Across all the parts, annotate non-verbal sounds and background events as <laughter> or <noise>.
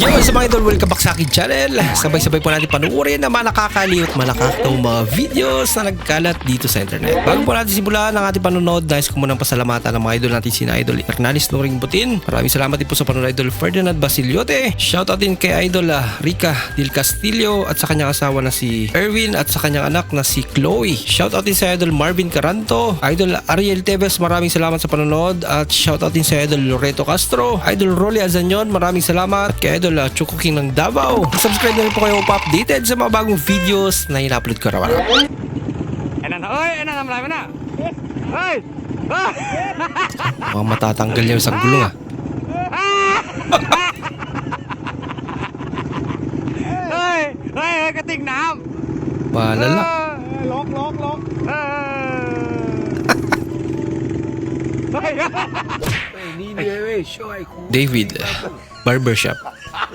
Yo, sa mga idol, welcome back sa akin channel. Sabay-sabay po natin panuorin ang mga nakakaliw at mga nakakatawang mga videos na nagkalat dito sa internet. Bago po natin simulan ang ating panonood, nais ko munang pasalamatan ang mga idol natin sina Idol Hernanis Noring Butin. Maraming salamat din po sa panonood Idol Ferdinand Basiliote. Shoutout din kay Idol ah, Rica Del Castillo at sa kanyang asawa na si Erwin at sa kanyang anak na si Chloe. Shoutout din sa Idol Marvin Caranto, Idol Ariel Tevez, maraming salamat sa panonood at shoutout din sa Idol Loreto Castro, Idol Rolly Azanyon, maraming salamat at kay Idol uh, Chuko King ng Davao. Subscribe na rin po kayo pa updated sa mga bagong videos na ina-upload ko araw-araw. Enan, oy, enan ang marami na. Hoy! Ah! Mga matatanggal niya sa gulong ah. Hoy! Hoy, hoy, katingnam! Malala. Lock, lock, lock. Ah.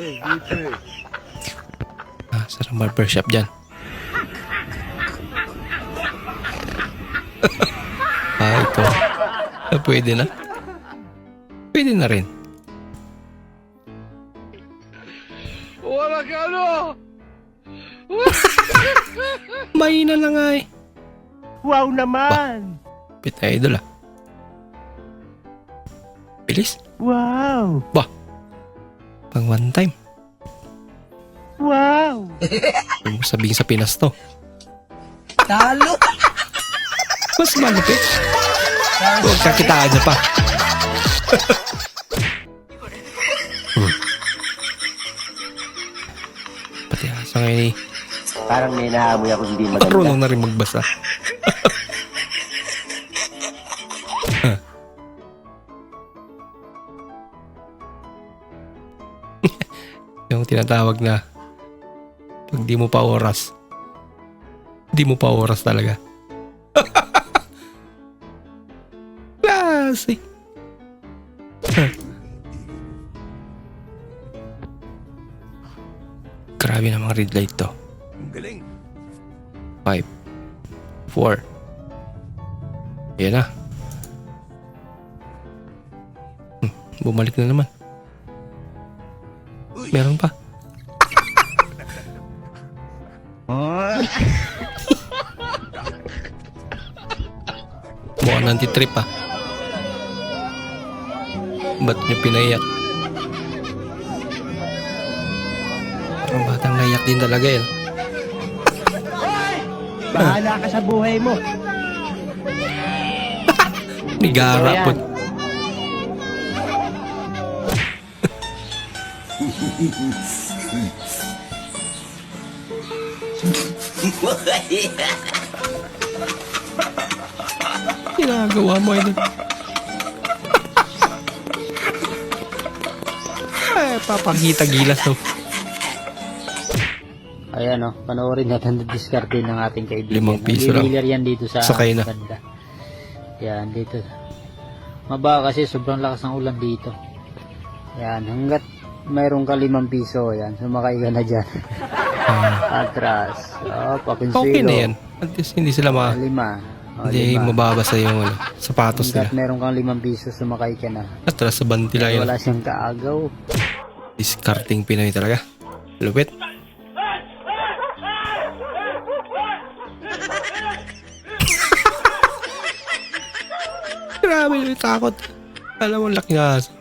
Hoy! David, barbershop. Ah, sarang barbershop dyan. <laughs> ah, ito. Ah, pwede na. Pwede na rin. Wala ka ano! <laughs> Mahina na nga eh. Wow naman! Pit na idol ah. Bilis. Wow! Bah. Pang one time. Wow! Huwag mo sabihin sa Pinas to. Talo! Mas malupit. Huwag kakitaan niya pa. hmm. Pati asa ngayon eh. Parang may naamoy ako hindi maganda. Marunong na rin magbasa. Tinatawag na pag di mo pa oras. Di mo pa oras talaga. <laughs> Klase. <laughs> Grabe na mga red light to. Five. Four. Yan na. Hmm, bumalik na naman. Meron pa. Nanti-trip ah. Ba't niyo pinaiyak? Ang batang naiyak din talaga yan. Bahala ka sa buhay mo. <laughs> Nigara Ito po. yan. <laughs> Ginagawa mo ito. Ay, papakita gilas to. Ayan o, panoorin natin ang diskarte ng ating kaibigan. Limang piso lang. Yan dito sa Sakay na. banda. Yan, dito. Mababa kasi sobrang lakas ng ulan dito. Yan, hanggat mayroon ka limang piso, yan, sumakay ka na dyan. <laughs> Atras. Oh, papinsilo. Okay na yan. At least hindi sila ma... Lima. O, Hindi lima. mababasa yung ano, sapatos Hanggat nila. meron kang limang piso, sumakay ka na. Atras sa banti lang yun. Wala siyang kaagaw. Discarding Pinoy talaga. Lupit. <laughs> Grabe yung takot. Alam mo, laki nga. aso. <laughs>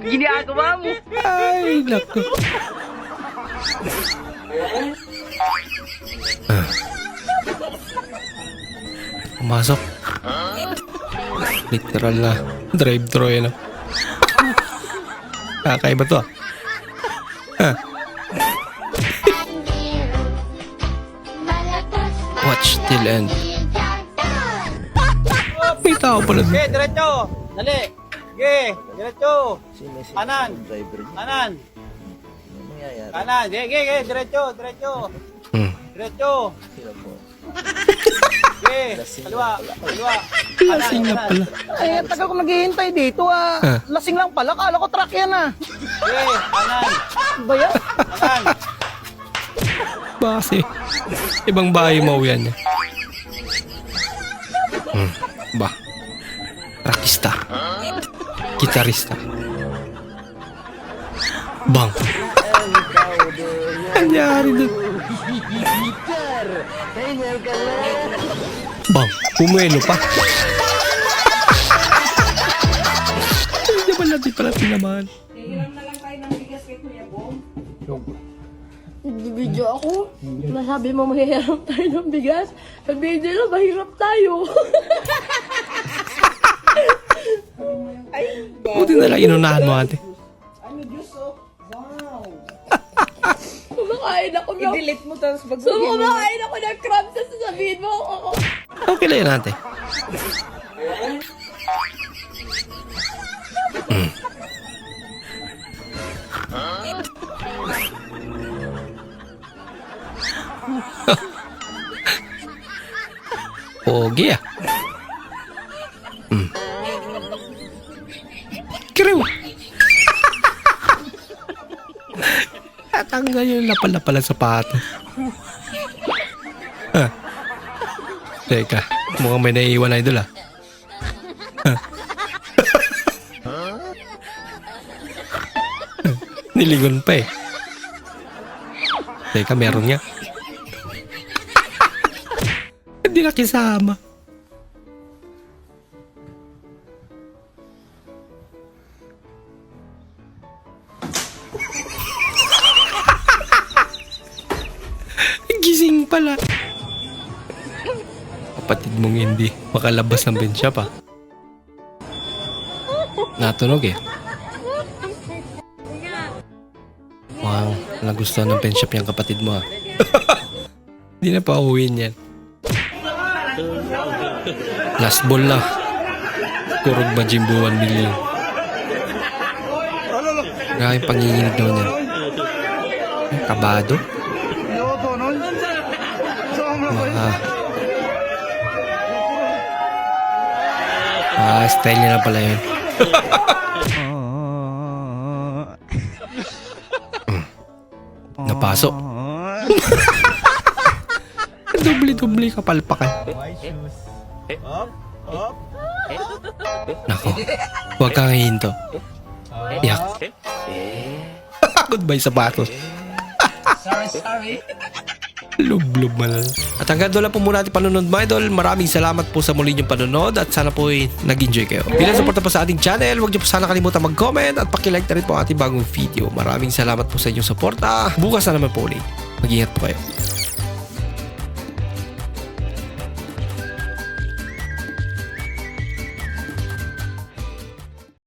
Ginagawa mo! Ay, naku. Ah. Pumasok. Literal na drive-thru yan. ah. Kakaiba to ah. Ah. Watch till end. May tao pala. Okay, diretso! Dali! Okay, diretso! Kanan! Kanan! Kanan! Okay, okay, diretso, diretso! Hmm. Diretso! Okay, kaliwa, kaliwa. Lasing na pala. Eh, tagal ko naghihintay dito ah. Ah. Lasing lang pala. Kala ko truck yan ah. Okay, kanan, Ano Ba yan? kanan. Base. Ibang bahay mo yan. Hmm. Ba? Rakista. Gitarista. Bang. Anyari doon. Bang. Pumuelo pa. Hindi naman natin pala tinamaan. Video ako. Masabi mo mahihiram tayo ng bigas. Sabihin nila mahirap tayo. <laughs> Buti na lang inunahan mo ate. <laughs> Kumakain ako ng... I-delete mo tapos pag so, kumakain ako ng crabs tapos sasabihin mo ako. Okay lang yun ate. Mm. <laughs> Pogi ah. Kiriw. Tatanggal yung lapal-lapal ang sapato. Ah. Teka, mukhang may naiiwan na idol ah. Niligon pa eh. Teka, meron nga. Hindi na pala. Kapatid mong hindi makalabas ng bensya pa. Natunog eh. Mukhang nagustuhan ng pen shop yung kapatid mo ah. <laughs> Hindi na pa uwiin yan. Last ball na. Kurog ba Jimbo 1 million? Grabe panginginig naman yan. Kabado? Ah, style niya na pala yun. Mm. <laughs> Napasok. <laughs> Dubli-dubli kapalpakan. Nako, huwag kang hihinto. Yak. <laughs> Goodbye sapatos. sorry, sorry. Lub-lub malal. At hanggang doon lang po muna ating panunod mga idol. Maraming salamat po sa muli niyong panunod at sana po ay nag-enjoy kayo. Bilang suporta po sa ating channel, huwag niyo po sana kalimutan mag-comment at pakilike na rin po ang ating bagong video. Maraming salamat po sa inyong suporta. Bukas na naman po ulit. Mag-ingat po kayo.